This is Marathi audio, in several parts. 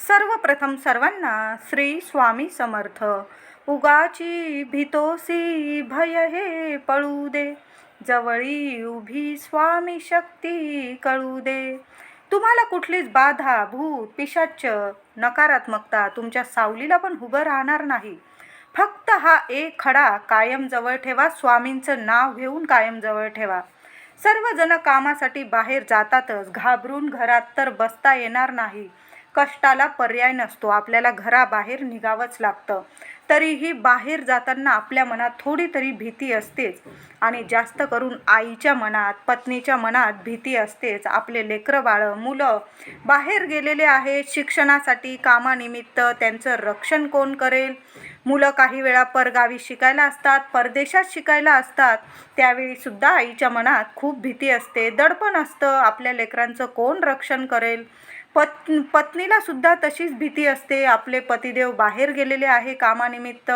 सर्वप्रथम सर्वांना श्री स्वामी समर्थ. उगाची भीतोसी भय हे पळू दे. जवळी उभी स्वामी शक्ती कळू दे. तुम्हाला कुठलीच बाधा भूत पिशाच नकारात्मकता तुमच्या सावलीला पण उभं राहणार नाही. फक्त हा एक खडा कायम जवळ ठेवा स्वामींचं नाव घेऊन कायम जवळ ठेवा. सर्वजण कामासाठी बाहेर जातातच घाबरून घरात तर बसता येणार नाही. कष्टाला पर्याय नसतो. आपल्याला घराबाहेर निघावंच लागतं. तरीही बाहेर जाताना आपल्या मनात थोडी तरी भीती असतेच आणि जास्त करून आईच्या मनात पत्नीच्या मनात भीती असतेच. आपले लेकरं बाळं मुलं बाहेर गेलेले आहेत. शिक्षणासाठी कामानिमित्त त्यांचं रक्षण कोण करेल? मुलं काही वेळा परगावी शिकायला असतात परदेशात शिकायला असतात. त्यावेळी सुद्धा आईच्या मनात खूप भीती असते. दडपण असतं. आपल्या लेकरांचं कोण रक्षण करेल? पत् पत्नीला सुद्धा तशीच भीती असते. आपले पतिदेव बाहेर गेलेले आहे कामानिमित्त.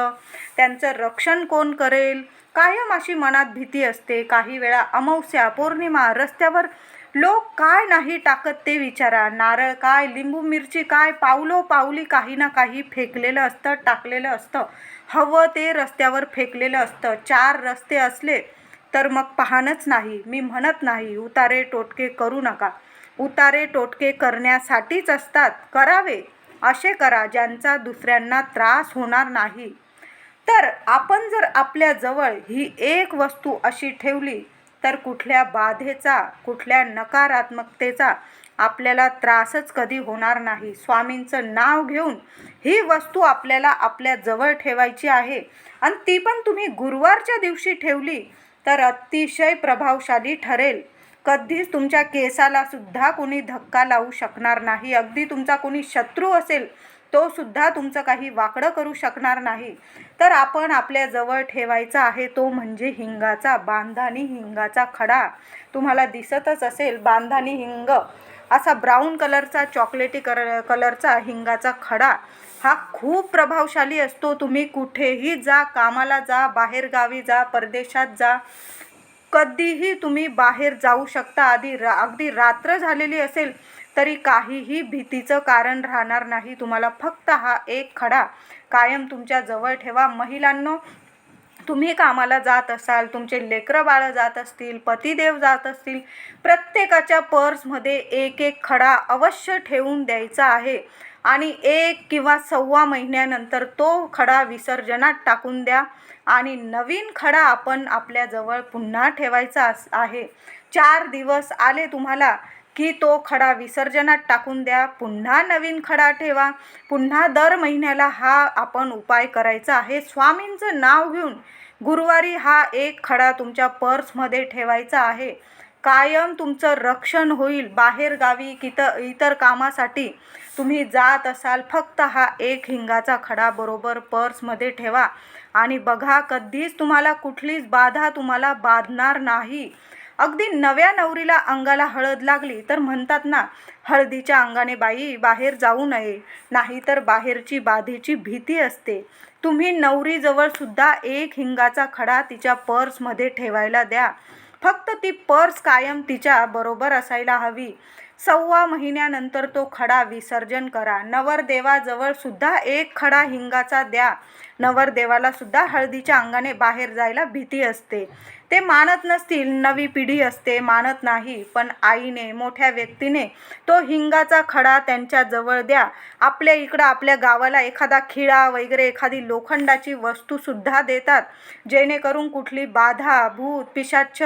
त्यांचं रक्षण कोण करेल? कायम अशी मनात भीती असते. काही वेळा अमावस्या पौर्णिमा रस्त्यावर लोक काय नाही टाकत ते विचारा. नारळ काय लिंबू मिरची काय पावलो पावली काही ना काही फेकलेलं असतं टाकलेलं असतं. हवं ते रस्त्यावर फेकलेलं असतं. चार रस्ते असले तर मग पाहणंच नाही. मी म्हणत नाही उतारे टोटके करू नका. उतारे टोटके करण्यासाठीच असतात. करावे असे करा ज्यांचा दुसऱ्यांना त्रास होणार नाही. तर आपण जर आपल्याजवळ ही एक वस्तू अशी ठेवली तर कुठल्या बाधेचा कुठल्या नकारात्मकतेचा आपल्याला त्रासच कधी होणार नाही. स्वामींचं नाव घेऊन ही वस्तू आपल्याला आपल्याजवळ ठेवायची आहे. आणि ती पण तुम्ही गुरुवारच्या दिवशी ठेवली तर अतिशय प्रभावशाली ठरेल. कधीच तुमच्या केसाला सुद्धा कोणी धक्का लावू शकणार नाही. अगदी तुमचा कोणी शत्रू असेल तो सुद्धा तुमचं काही वाकडं करू शकणार नाही. तर आपण आपल्या जवळ ठेवायचा आहे तो म्हणजे हिंगाचा बांधानी हिंगाचा खडा. तुम्हाला दिसतच असेल बांधानी हिंग. असा ब्राऊन कलरचा चॉकलेटी कर कलरचा हिंगाचा खडा. हा खूप प्रभावशाली असतो. तुम्ही कुठेही जा कामाला जा बाहेरगावी जा परदेशात जा. कधीही तुम्ही बाहेर जाऊ शकता. आधी रा अगदी रात्र झालेली असेल तरी काहीही भीतीचं कारण राहणार नाही. तुम्हाला फक्त हा एक खडा कायम तुमच्या जवळ ठेवा. महिलांनो तुम्ही कामाला जात असाल तुमचे लेकरं बाळं जात असतील पतिदेव जात असतील प्रत्येकाच्या पर्समध्ये एक एक खडा अवश्य ठेवून द्यायचा आहे. आणि एक किंवा सव्वा महिन्यानंतर तो खडा विसर्जनात टाकून द्या. आणि नवीन खडा आपण आपल्याजवळ पुन्हा ठेवायचा अस आहे. चार दिवस आले तुम्हाला की तो खडा विसर्जनात टाकून द्या. पुन्हा नवीन खडा ठेवा. पुन्हा दर महिन्याला हा आपण उपाय करायचा आहे. स्वामींचं नाव घेऊन गुरुवारी हा एक खडा तुमच्या पर्समध्ये ठेवायचा आहे. कायम तुमचं रक्षण होईल. बाहेरगावी कित इतर कामासाठी तुम्ही जात असाल फक्त हा एक हिंगाचा खडा बरोबर पर्समध्ये ठेवा. आणि बघा कधीच तुम्हाला कुठलीच बाधा तुम्हाला बाधणार नाही. अगदी नव्या नवरीला अंगाला हळद लागली तर म्हणतात ना हळदीच्या अंगाने बाई बाहेर जाऊ नये नाहीतर बाहेरची बाधेची भीती असते. तुम्ही नवरीजवळसुद्धा एक हिंगाचा खडा तिच्या पर्समध्ये ठेवायला द्या. फक्त ती पर्स कायम तिच्या बरोबर असायला हवी. सव्वा महिन्यानंतर तो खडा विसर्जन करा. नवरदेवाजवळ सुद्धा एक खडा हिंगाचा द्या. नवरदेवाला सुद्धा हळदीच्या अंगाने बाहेर जायला भीती असते. ते मानत नसतील नवी पिढी असते मानत नाही. पण आईने मोठ्या व्यक्तीने तो हिंगाचा खडा त्यांच्या जवळ द्या. आपल्या इकडं आपल्या गावाला एखादा खिळा वगैरे एखादी लोखंडाची वस्तूसुद्धा देतात. जेणेकरून कुठली बाधा भूत पिशाच्छ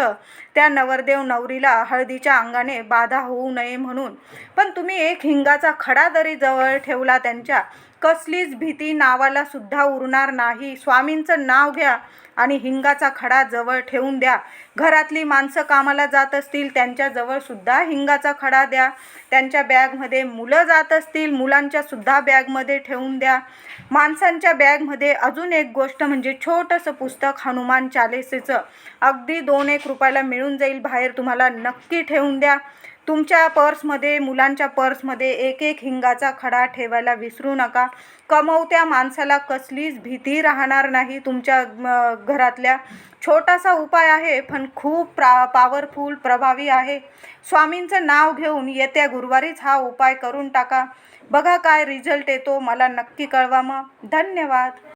त्या नवरदेव नवरीला हळदीच्या अंगाने बाधा होऊ नये म्हणून. पण तुम्ही एक हिंगाचा खडा जरी जवळ ठेवला त्यांच्या कसलीच भीती नावाला सुद्धा उरणार नाही. स्वामींचं नाव घ्या आणि हिंगाचा खडा जवळ ठेवून द्या. घरातली माणसं कामाला जात असतील त्यांच्याजवळ सुद्धा हिंगाचा खडा द्या. त्यांच्या बॅगमध्ये मुलं जात असतील मुलांच्या सुद्धा बॅगमध्ये ठेवून द्या. माणसांच्या बॅगमध्ये अजून एक गोष्ट म्हणजे छोटंसं पुस्तक हनुमान चालिसेचं. अगदी दोन एक रुपयाला मिळून जाईल बाहेर तुम्हाला नक्की ठेवून द्या. तुमच्या पर्समध्ये मुलांच्या पर्समध्ये एक एक हिंगाचा खडा ठेवायला विसरू नका. कमवत्या माणसाला कसलीच भीती राहणार नाही तुमच्या घरातल्या. छोटासा उपाय आहे पण खूप प्रा पॉवरफुल प्रभावी आहे. स्वामींचं नाव घेऊन येत्या गुरुवारीच हा उपाय करून टाका. बघा काय रिझल्ट येतो मला नक्की कळवा मग. धन्यवाद.